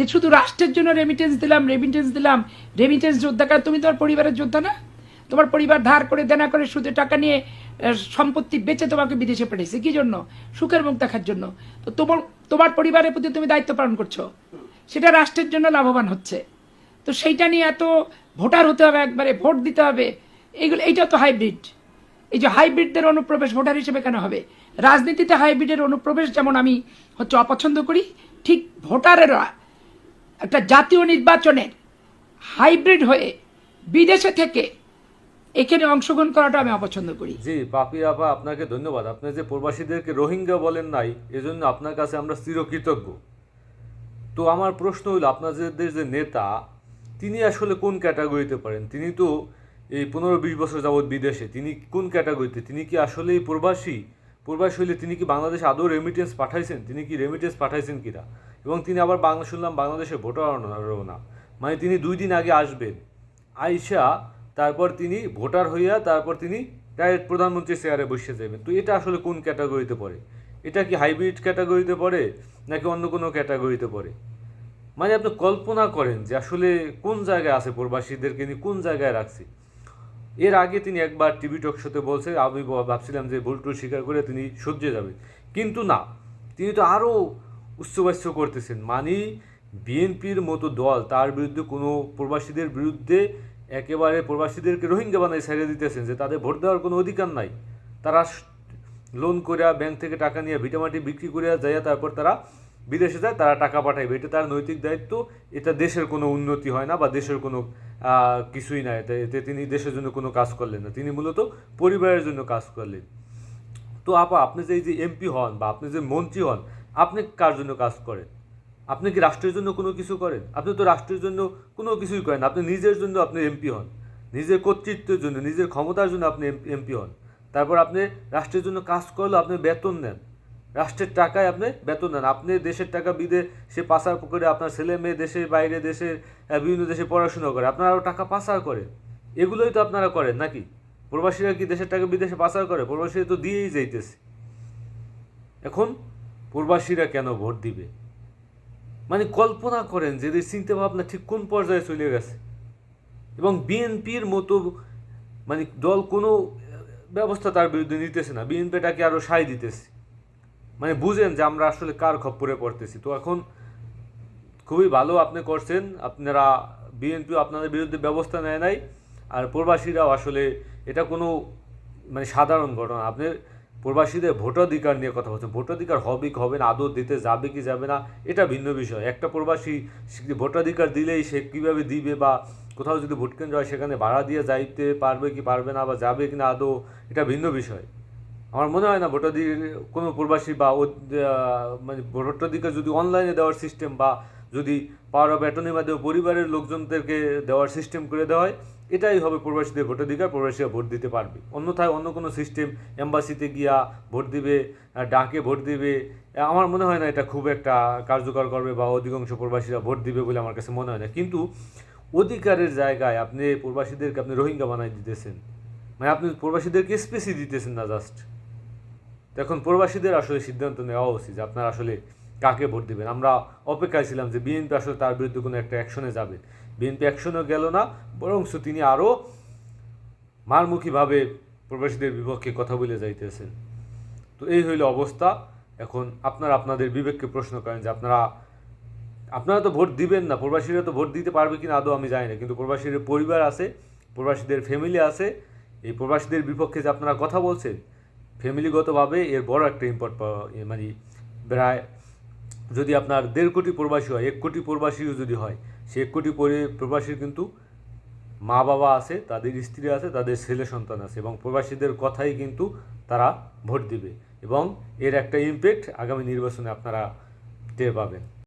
যে শুধু রাষ্ট্রের জন্য রেমিটেন্স দিলাম রেমিটেন্স দিলাম। রেমিটেন্স যোদ্ধাকার তুমি তোমার পরিবারের যোদ্ধা না? তোমার পরিবার ধার করে, দেনা করে, সুদে টাকা নিয়ে সম্পত্তি বেচে তোমাকে বিদেশে পাঠিয়েছে কি জন্য? সুখের মুখ দেখার জন্য। তো তোমার তোমার পরিবারের প্রতি তুমি দায়িত্ব পালন করছ। সেটা রাষ্ট্রের জন্য লাভবান হচ্ছে। তো সেইটা নিয়ে এত ভোটার হতে হবে একবারে, ভোট দিতে হবে। এইগুলো, এইটা তো হাইব্রিড এই যে হাইব্রিডদের অনুপ্রবেশ ভোটার হিসেবে কেন হবে? রাজনীতিতে হাইব্রিডের অনুপ্রবেশ যেমন আমি হচ্ছে অপছন্দ করি, ঠিক ভোটারেরা একটা জাতীয় নির্বাচনের হাইব্রিড হয়ে বিদেশে থেকে এখানে অংশগ্রহণ করাটা আমি অপছন্দ করি। জি পাপি আপা আপনাকে ধন্যবাদ। আপনি যে প্রবাসীদেরকে রোহিঙ্গা বলেন নাই, এজন্য আপনার কাছে আমরা চিরকৃতজ্ঞ। তো আমার প্রশ্ন হলো আপনাদের যে নেতা, তিনি আসলে কোন ক্যাটাগরিতে পারেন তিনি তো এই পনেরো বিশ বছর যাবৎ বিদেশে, তিনি কোন ক্যাটাগরিতে? তিনি কি আসলেই প্রবাসী? প্রবাসী হলে তিনি কি বাংলাদেশে আদৌ রেমিটেন্স পাঠাইছেন? তিনি কি রেমিটেন্স পাঠাইছেন কিনা? এবং তিনি আবার বাংলা শুনলাম বাংলাদেশে ভোটারও না মানে তিনি দুই দিন আগে আসবেন। আইসা তারপর তিনি ভোটার হইয়া তারপর তিনি ডাইরেক্ট প্রধানমন্ত্রী চেয়ারে বসে যাবেন তো এটা আসলে কোন ক্যাটাগরিতে পড়ে? এটা কি হাইব্রিড ক্যাটাগরিতে পড়ে, নাকি অন্য কোনো ক্যাটাগরিতে পড়ে? মানে আপনি কল্পনা করেন যে আসলে কোন জায়গায় আছে প্রবাসীদেরকে নিয়ে, কোন জায়গায় রাখছি? এর আগে তিনি একবার টিভি টক শোতে বলছে, আমি ভাবছিলাম যে ভুল টুল স্বীকার করে তিনি সহ্যে যাবেন। কিন্তু না, তিনি তো আরও উচ্চবাস্য করতেছেন। মানে বিএনপির মতো দল, তার বিরুদ্ধে কোনো প্রবাসীদের বিরুদ্ধে একেবারে প্রবাসীদেরকে রোহিঙ্গা বানাই ছেড়ে দিতেছেন যে তাদের ভোট দেওয়ার কোনো অধিকার নাই। তারা লোন করিয়া ব্যাংক থেকে টাকা নিয়ে ভিটামাটি বিক্রি করিয়া যাইয়া তারপর তারা বিদেশে যায়, তারা টাকা পাঠাইবে। এটা তার নৈতিক দায়িত্ব। এটা দেশের কোনো উন্নতি হয় না বা দেশের কোনো কিছুই না। এতে এতে তিনি দেশের জন্য কোনো কাজ করলেন না। তিনি মূলত পরিবারের জন্য কাজ করলেন। তো আপা, আপনি যে এই যে এমপি হন বা আপনি যে মন্ত্রী হন আপনি কার জন্য কাজ করেন? আপনি কি রাষ্ট্রের জন্য কোনো কিছু করেন? আপনি তো রাষ্ট্রের জন্য কোনো কিছুই করেন আপনি নিজের জন্য আপনি এমপি হন। নিজের কর্তৃত্বের জন্য, নিজের ক্ষমতার জন্য আপনি এমপি হন। তারপর আপনি রাষ্ট্রের জন্য কাজ করলে আপনি বেতন নেন। রাষ্ট্রের টাকায় আপনি বেতন নেন। আপনি দেশের টাকা বিদেশে পাচার করে আপনার ছেলে মেয়ে দেশের বাইরে, দেশের বিভিন্ন দেশে পড়াশোনা করে। আপনারা আরও টাকা পাচার করেন। এগুলোই তো আপনারা করেন নাকি? প্রবাসীরা কি দেশের টাকা বিদেশে পাচার করে? প্রবাসীরা তো দিয়েই যাইতেছে। এখন প্রবাসীরা কেন ভোট দিবে? মানে কল্পনা করেন যে এদের চিন্তা ভাবনা ঠিক কোন পর্যায়ে চলে গেছে। এবং বিএনপির মতো মানে দল কোনো ব্যবস্থা তার বিরুদ্ধে নিতেছে না। বিএনপিটাকে আরও সায় দিতেছে। মানে বুঝেন যে আমরা আসলে কার খপ্পরে পড়তেছি। তো এখন খুবই ভালো আপনি করছেন। আপনারা বিএনপি আপনাদের বিরুদ্ধে ব্যবস্থা নেয় নাই। আর প্রবাসীরাও আসলে এটা কোনো মানে সাধারণ ঘটনা। আপনি প্রবাসীদের ভোটাধিকার নিয়ে কথা বলছেন। ভোটাধিকার হবে কি হবে না? আদৌ দিতে যাবে কি যাবে না? এটা ভিন্ন বিষয়। একটা প্রবাসী ভোটাধিকার দিলেই সে কীভাবে দিবে বা কোথাও যদি ভোট কেন্দ্র হয়, সেখানে ভাড়া দিয়ে যাইতে পারবে কি পারবে না বা যাবে কি না আদৌ? এটা ভিন্ন বিষয়। আমার মনে হয় না ভোটাধিকার কোনো প্রবাসী বা মানে ভোটাধিকার যদি অনলাইনে দেওয়ার সিস্টেম বা যদি পাওয়ার অফ অ্যাটর্নির মাধ্যমে পরিবারের লোকজনদেরকে দেওয়ার সিস্টেম করে দেওয়া হয়, এটাই হবে প্রবাসীদের ভোটাধিকার, প্রবাসীরা ভোট দিতে পারবে। অন্যথায় অন্য কোনো সিস্টেম এম্বাসিতে গিয়া ভোট দিবে ডাকে ভোট দিবে আমার মনে হয় না এটা খুব একটা কার্যকর করবে বা অধিকাংশ প্রবাসীরা ভোট দিবে বলে আমার কাছে মনে হয় না। কিন্তু অধিকারের জায়গায় আপনি প্রবাসীদেরকে আপনি রোহিঙ্গা বানাই দিতেছেন। মানে আপনি প্রবাসীদেরকে স্পেসি দিতেছেন না জাস্ট এখন প্রবাসীদের আসলে সিদ্ধান্ত নেওয়া উচিত আপনার আসলে কাকে ভোট দেবেন? আমরা অপেক্ষায় ছিলাম যে বিএনপি আসলে তার বিরুদ্ধে কোনো একটা অ্যাকশনে যাবে। বিএনপি অ্যাকশনও গেল না বরং তিনি আরও মারমুখীভাবে প্রবাসীদের বিপক্ষে কথা বলে যাইতেছেন। তো এই হইল অবস্থা। এখন আপনারা আপনাদের বিবেককে প্রশ্ন করেন যে আপনারা আপনারা তো ভোট দিবেন না, প্রবাসীরা তো ভোট দিতে পারবে কিনা আদৌ আমি জানি না, কিন্তু প্রবাসীদের পরিবার আছে, প্রবাসীদের ফ্যামিলি আছে। এই প্রবাসীদের বিপক্ষে যে আপনারা কথা বলছেন ফ্যামিলিগতভাবে এর বড় একটা ইম্পর্ট মানে প্রায় যদি আপনার দেড় কোটি প্রবাসী হয়, এক কোটি প্রবাসীও যদি হয়, সে এক কোটি প্রবাসীর কিন্তু মা বাবা আছে, তাদের স্ত্রী আছে, তাদের ছেলে সন্তান আছে এবং প্রবাসীদের কথাই কিন্তু তারা ভোট দিবে এবং এর একটা ইম্প্যাক্ট আগামী নির্বাচনে আপনারা টের পাবেন।